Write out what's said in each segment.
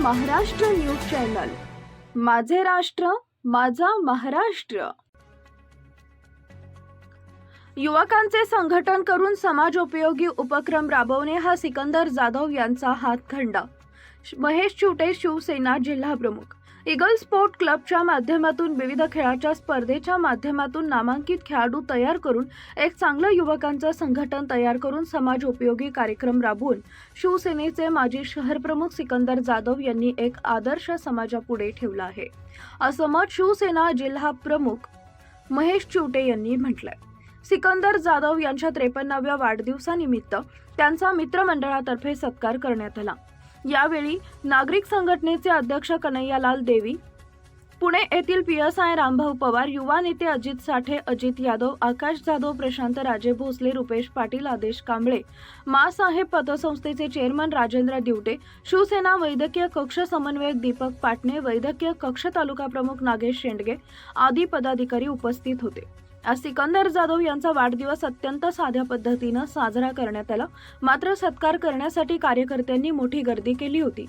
Maharashtra news channel. माझे राष्ट्र माझा महाराष्ट्र. युवकांचे संघटन करून समाजोपयोगी उपक्रम राबवणे हा सिकंदर जाधव यांचा हातखंडा. महेश छोटे शिवसेना जिल्हा प्रमुख. इगल स्पोर्ट क्लबच्या माध्यमातून विविध खेळाच्या स्पर्धेच्या माध्यमातून नामांकित खेळाडू तयार करून एक चांगलं युवकांचं संघटन तयार करून समाज उपयोगी कार्यक्रम राबवून शिवसेनेचे माजी शहरप्रमुख सिकंदर जाधव यांनी एक आदर्श समाजापुढे ठेवला आहे. असं मत शिवसेना जिल्हा प्रमुख महेश चिवटे यांनी म्हटलंय. सिकंदर जाधव यांच्या त्रेपन्नाव्या वाढदिवसानिमित्त त्यांचा मित्रमंडळातर्फे सत्कार करण्यात आला. यावेळी नागरिक संघटनेचे अध्यक्ष कन्हैयालाल देवी पुणे येथील P S I Rambhau Pawar युवा नेते अजित साठे अजित यादव आकाश जाधव प्रशांत राजे भोसले रुपेश पाटील आदेश कांबळे मासाहेब पतसंस्थेचे चेअरमन राजेंद्र दिवटे शिवसेना वैद्यकीय कक्ष समन्वयक दीपक पाटणे वैद्यकीय कक्ष तालुका प्रमुख नागेश शेंडगे आदी पदाधिकारी उपस्थित होते. आज सिकंदर जाधव यांचा वाढदिवस अत्यंत साध्या पद्धतीनं साजरा करण्यात आला. मात्र सत्कार करण्यासाठी कार्यकर्त्यांनी मोठी गर्दी केली होती.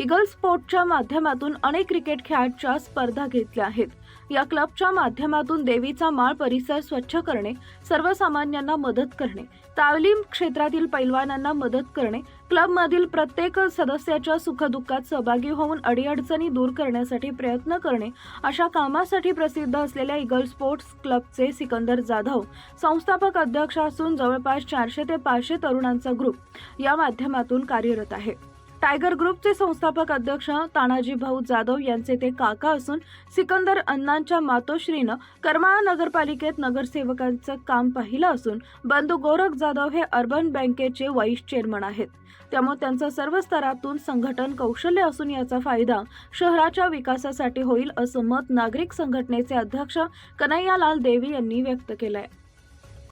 इगल स्पोर्टच्या माध्यमातून अनेक क्रिकेट खेळाच्या स्पर्धा घेतल्या आहेत. या क्लबच्या माध्यमातून देवीचा माळ परिसर स्वच्छ करणे सर्वसामान्यांना मदत करणे तालीम क्षेत्रातील पैलवानांना मदत करणे क्लबमधील प्रत्येक सदस्याच्या सुखदुःखात सहभागी होऊन अडीअडचणी दूर करण्यासाठी प्रयत्न करणे अशा कामासाठी प्रसिद्ध असलेल्या इगल स्पोर्ट्स क्लबचे सिकंदर जाधव संस्थापक अध्यक्ष असून जवळपास चारशे ते पाचशे तरुणांचा ग्रुप या माध्यमातून कार्यरत आहे. टायगर ग्रुपचे संस्थापक अध्यक्ष तानाजी भाऊ जाधव यांचे ते काका असून सिकंदर अण्णांच्या मातोश्रीनं करमाळा नगरपालिकेत नगरसेवकांचं काम पाहिलं असून बंधू गोरख जाधव हे अर्बन बँकेचे वाईस चेअरमन आहेत. त्यामुळे त्यांचं सर्व स्तरातून संघटन कौशल्य असून याचा फायदा शहराच्या विकासासाठी होईल असं मत नागरिक संघटनेचे अध्यक्ष कन्हैयालाल देवी यांनी व्यक्त केलं आहे